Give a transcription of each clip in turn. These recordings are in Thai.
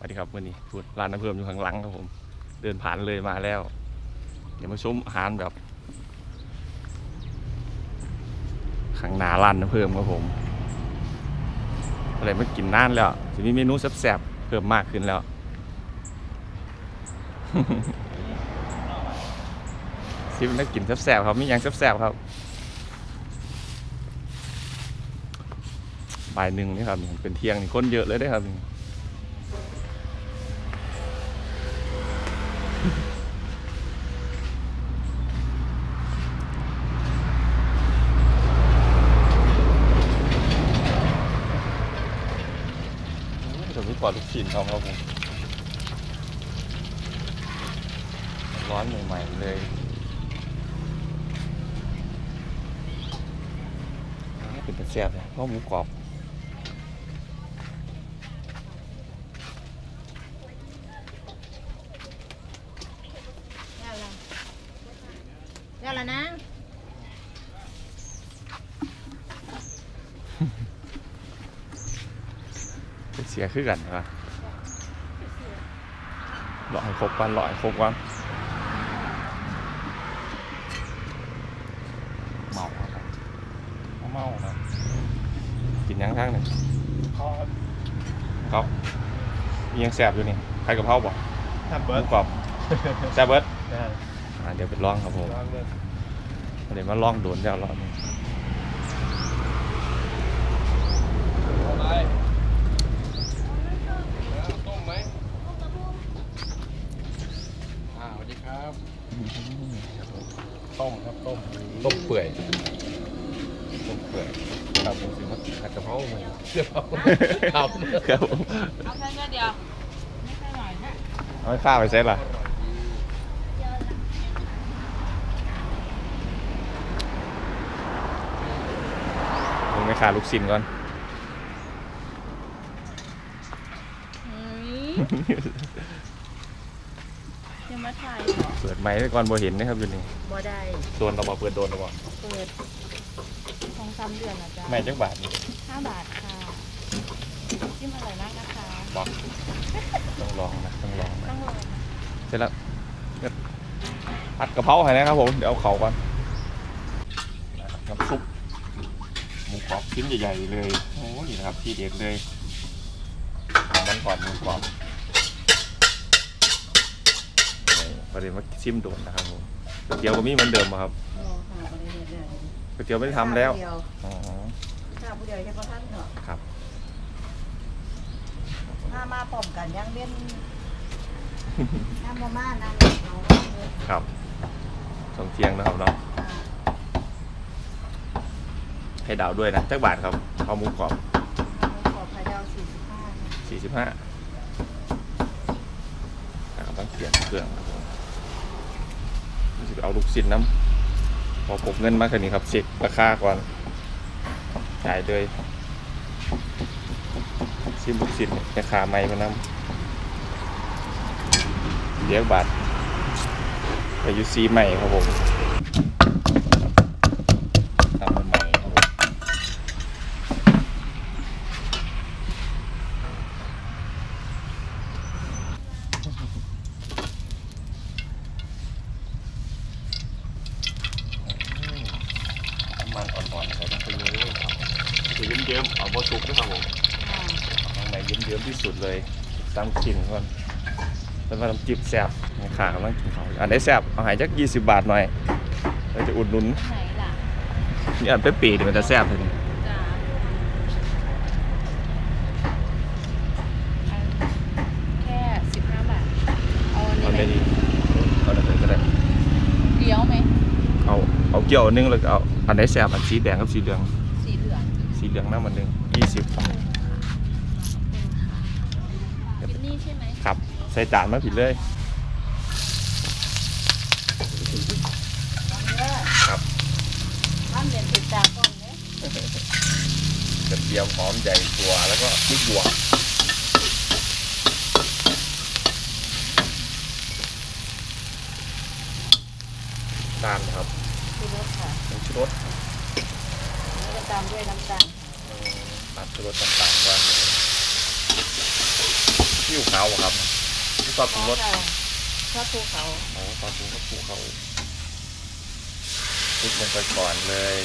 สวัสดีครับวันนี้พูดร้านน้ำเพิ่มอยู่ข้างหลังครับผม เดินผ่านเลยมาแล้ว เดี๋ยวมาชมอาหารแบบข้างหน้าร้านน้ำเพิ่มครับผมอะไรมากินน่านแล้วจะมีเมนูแซ่บๆเพิ่มมากขึ้นแล้วซิมนักกินแซ่บๆครับมีอย่างแซ่บๆครับบ่ายหนึ่งนี่ครับเป็นเที่ยงนี่คนเยอะเลยได้ครับนี่ ผมมีป อดลูกชิ้นเขาครับผมร้อนใหม่ๆเลยเป็นตะแซ่บเลยเพราะหมูกรอบแล้วละแล้วละนะเป็นเสียคือกันครับ หล่อให้ครบวันหล่อให้ครบวันเมาครับเมาครับกินยังทั้งหนึ่งครับมียังแซ่บอยู่นี่ใครกะเพราบ่ถ้าหเบิมูร์ดกรอบแซ่บเบิร์ดนะอ่าเดี๋ยวไปลองครับผมลองเลยเดี๋ยวมาลองโดนแล้วรอบนี้ เอาไปต้มไหมอ่าสวัสดีครับ ต้มครับต้มต้มเปื่อยต้มเปื่อยครับผมสิมาผัดกะเพราเหมือนเดี๋ยวครับครับครับผมเอาแค่เดียวไม่ใช่หน่อยนะเอาให้ข้าวไปเซ็ตล่ะมึงไม่ขาดลูกชิ้นก่อนยัง มาถ่ายเหรอเปิดไม้ไว้ก่อนบ่เห็นนะครับอยู่นี่บ่ได้โดนเราบ่เปิดโดนเราบ่เปิดสองสามเดือนนะจ๊ะแม่จักบาทนี่ห้าบาทค่ะจิ้มอร่อยมากนะคะบอกต้องลองนะต้องลองนะต้องลองนะเสร็จแล้วก็ผัดกะเพราให้นะครับผมเดี๋ยวเอาเขาก่อนนะครับน้ำซุปหมูกรอบชิ้นใหญ่ๆเลยโอ้ยนี่นะครับที่เด็ดเลยเอามันก่อนหมูกรอบ ประเด็นว่าชิมโดนนะครับผมก๋วยเตี๋ยวก็มีเหมือนเดิมป่ะครับรอค่ะบริเวณเดียวก๋วยเตี๋ยวไม่ได้ทำแล้วเดียวอ๋อข้าวผู้เดียวแค่พอท่านเนาะครับถ้ามาป้อมกันยังเว้นน้ำมาม่าน้ำเอาเลยครับสองเที่ยงนะครับเนาะให้ดาวด้วยนะจักบาทครับข้าวหมูกรอบขอพายาวสี่สิบห้าสี่สิบห้าต้องเปลี่ยนเครื่องครับผมรู้ สิเอาลูกศิษย์น้ำพอผมเงินมากแค่นี้ครับเช็คราคาก่อนจ่ายเลยซิมลูกศิษย์ราคาไม่มานำเดียวบาทไปยุซีใหม่ครับผมทำใหม่ครับผมน้ำมันอ่อนๆใส่ลงไปเลยครับคือเยิ้มๆเอาบะสุกนะครับผม ข้าง ในเยิ้มๆที่สุดเลยตามกลิ่นก่อนแล้วมาทำจิบแซ่บในขากำลังกินเขาวอยู่อันไหนแซ่บเอาใหายจัก20 บาทหน่อยเราจะอุดหนุนไหนล่ะนี่อันเป๊ะปีเดี๋ยวมันจะแซ่บเลยจ้าแค่สิบห้าบาท เอาอันเอานี้ได้ไหมดีเอาได้เลยก็ได้เกี๊ยวไหม เอาเอาเกี่ยวอันนึงแล้วก็เอาอันไหนแซ่บอันสีแดงกับสีเหลือง สีเหลือง สีเหลืองน้ำมันหนึ่ง20บาทเป็ นนี่ใช่ไหมครับ ใส่จานมาผิดเลย ครับท่านเรียนติดตามก่อนเนี่ยกระเทียมหอมใหญ่ตัวแล้วก็พริกหยวกตาลครับคือรถค่ะผงชูรสแล้วก็ตามด้วยน้ำตาลตัดชูรสต่างๆว่า ชื่ออิ๊วขาวอะครับนี่ซอสปรุงรสชอบภูเขาโอ้ซอสปรุงรสภูเขาคลุกลงไปก่อนเลย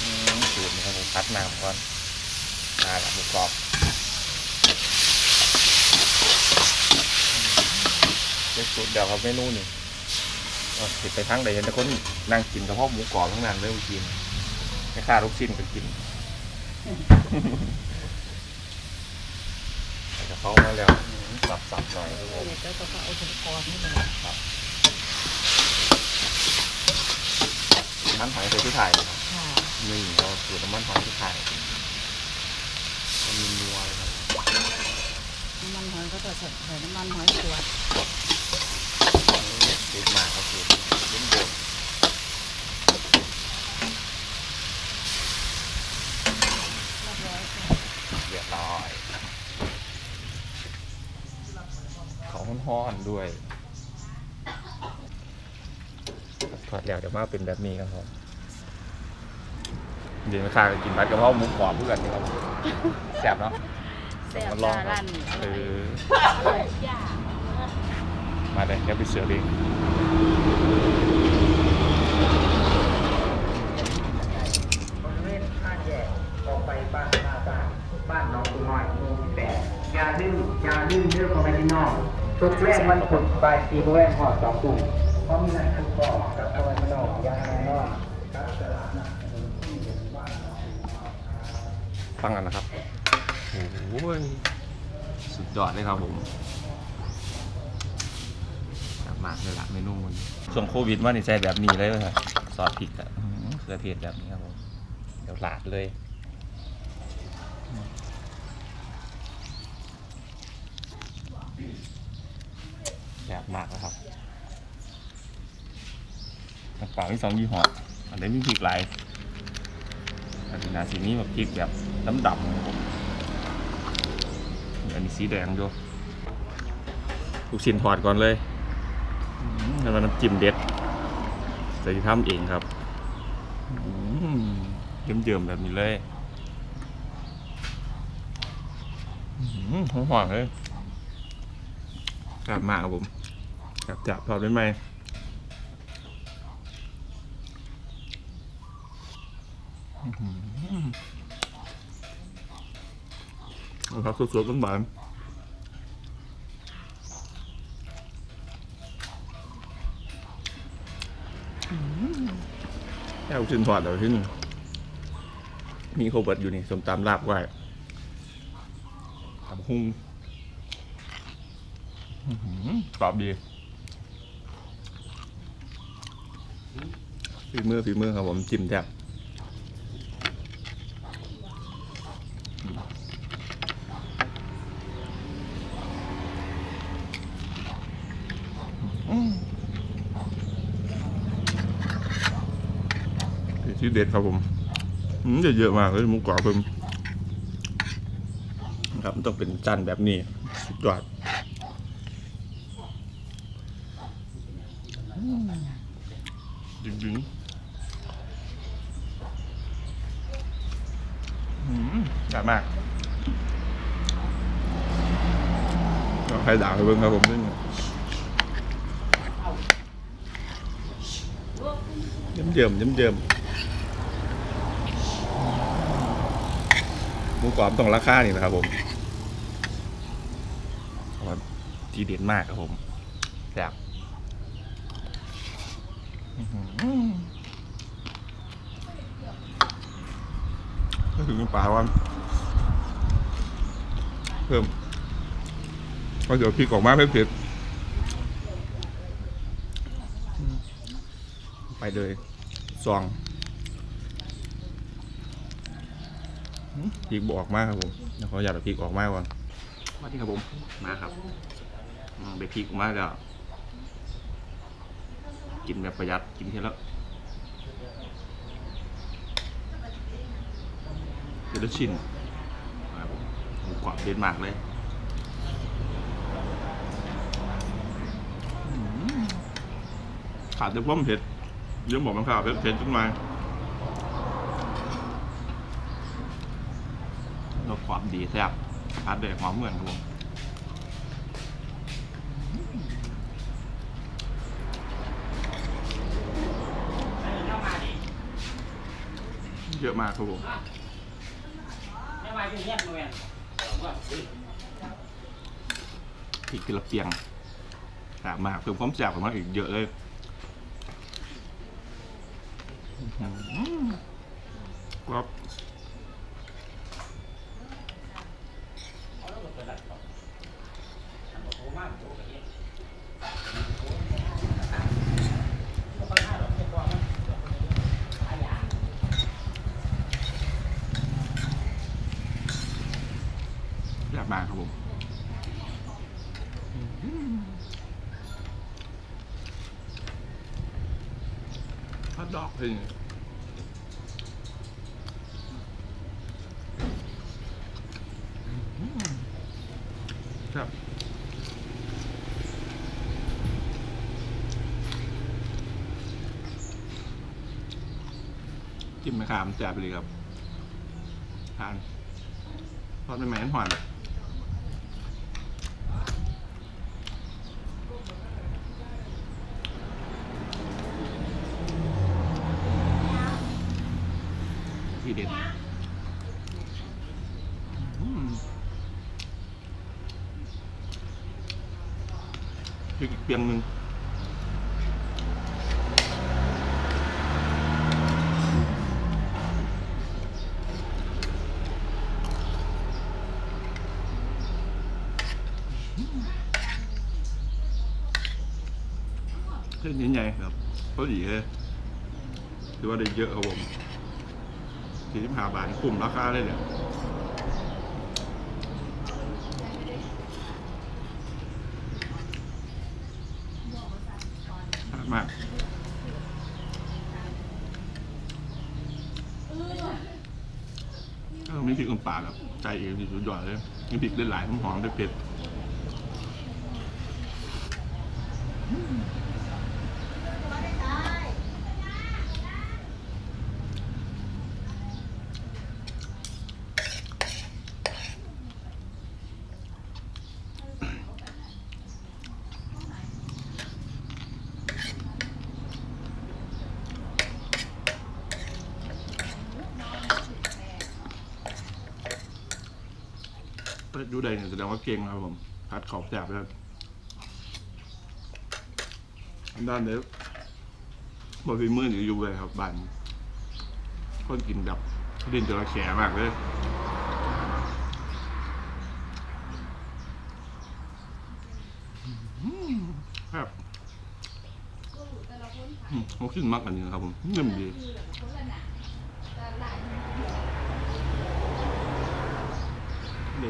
อืมสูตรนี้ครับผมพัดน้ำก่อนอ่าละหมูกรอบเป็นสูตรเดียวครับเมนูนี่อ๋อติดไปทั้งใดเห็นแต่คนนั่งกินกระเพาะหมูกรอบทั้งนั้นเลยเมื่อกินไม่ค่าลูกชิ้นก็กินใส่ กระเพรามาแล้วอืมสับๆหน่อยครับผมเนี่ยก็ต้องเอาอุปกรณ์นี่เลยน้ำหอยใส่ที่ถ่ายนะครับค่ะนี่เราสูตรน้ำมันหอยที่ถ่ายมันมีนัวเลยครับน้ำมันหอยก็จะใส่ใส่น้ำมันหอยสวดสูตรมาครับสูตรเล่นโบด เรียบร้อยค่ะ เรียบร้อยเขา ห้อนๆด้วยทอดแล้วเดี๋ยวมาเป็นแบบนี้ครับผมเดี๋ยวมาข้าก็กินบัดกระเพราหมูกรอบเพื่อนนี่ครับแซ่บเนาะแซ่บมาลองคร้ารับนเออย่ามาเลยเดี๋ยวไปเสือเองบริเวณห้าแยกออกไปบ้านท่าสร้างบ้านหนองตุน้อยหมู่ที่แปดอย่าลืมอย่าลืมเรื่องของแมนนอก ทุกแรกมันผลปลายปีโมแรกหอดสองตุ่มเพราะมีนักทุกบอกกับตัวมันนอกยาแน่นอนครับตลาดนัดถนนที่เห็นบ้านเราฟังกันนะครับ โอ้ย สุดยอดเลยครับผมกลับมากเลยละเมนูมันช่วงโควิดมานี่ใช้แบบนี้เลยครับซอสพริกอะอื้อหือเครือเทศแบบนี้ครับผม เดี๋ยวลาดเลยแบบ มากนะครับกระเป๋ามีสองยี่ห้ออันนี้มีพริกหลายอันนี้นาสีนี้แบบพริกแบบดำดำๆครับผมอันนี้สีแดงด้วยลูกชิ้นทอดก่อนเลยแล้วน้ำจิ้มเด็ดใส่ที่ทำเองครับเยิ้มๆแบบนี้เลยอืมหอมๆเลยกลับมากครับผม กลับจับทอดได้ไหมอื้อหือเอาครับสดๆต้นบานแค่ลูกชิ้นทอดเดี๋ยวที่นี่มีโคเบิร์ตอยู่นี่สมตำลาบไว้ทำหุ้งอื้อหือกรอบดี ฝีมือฝีมือครับผมจิ้มแจ่บชื่เด็ดครับผมอืมเยอะๆมากเลยหมูกรอบเพิ่มครับมันต้องเป็นจานแบบนี้สุดยอดดึงๆ อืมอร่อยมากเราให้ด่าไปเบิ่งครับผมนี่เยิ้มเยิ้มเยิ้มเยิ้มหมูกรอบต้องราคานี่นะครับผมทีเด็ดมากครับผมแซ่บอื้อหือก็ ถึงปลาว่า เพิ่มก็เดี๋ยวพริกออกมาเผ็ดๆไปเลยซองพริกบอกมากครับผมเดี๋ยวขออยากพริกออกมากก่อนมาที่ครับผมมาครับไปพริกออกมาแล้วกินแบบประหยัดกินแค่ละ ทีชินกว่าเด็ดมากเลยขาดแต่ความเผ็ดยังบอกมันขาดเผ็ดจังเลยรสความดีแทบพัดเด็กหอมเหมือนครับเยอะมากครับผม ไม่ไหวจะเงียบเลยพริกกระเปียงแซ่บมากเพิ่มความแซ่บของมันอีกเยอะเลยอื้อหือครับ บมากครับผมฮอทดอกเป็นไงครับจิ้มมะขามจ่บไปเลยครับทานทอดใหม่ๆหวานๆ ทีเด็ดอืมพริก อีกเปียงหนึ่งเส้นใหญ่ๆครับพอดีเลยถือว่าได้เยอะครับผมสี่สิบห้าบาทคุ้มราคาเลยเนี่ยมากเออมีพริกลง ปลาแบบใจเองดีสุดยอดเลยมีพริกได้หลายหอมได้เผ็ด เปิดดูไดเนี่ยแสดงว่าเก่งนะครับผมพัดขอบแสบแล้วอันด้านเนี้ยบริมืออยู่ยู่เลยครับบันคนกินแบบดินจระแขมากเลยครับอืมเขาขึ้นมากอันนี้นะครับผมเงินดีเดี๋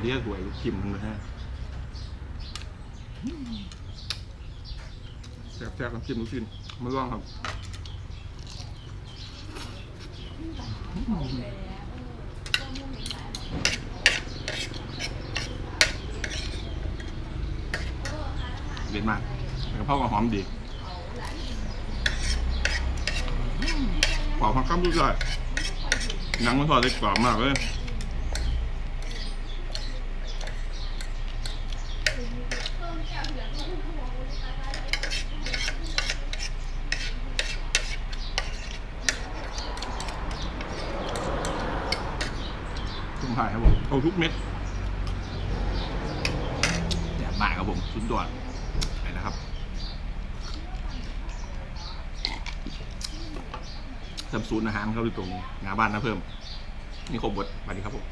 เรียกหวยชิมมันะฮะแซ่บๆน้ำจิ้มลูกชิ้นมาลองครับเด็ดมากแล้วก็พ่อก็หอมดีกรอบผักข้ามด้วยหนังมันทอดได้กรอบมากเลย ทุ่มถ่ายครับผมเอาทุกเม็ดแซ่บมากครับผมสุดยอดไปนะครับสำซูนอาหารเขาอยู่ตรงหน้าบ้านนะเพิ่ม นี่ครบบทสวัสดีครับผม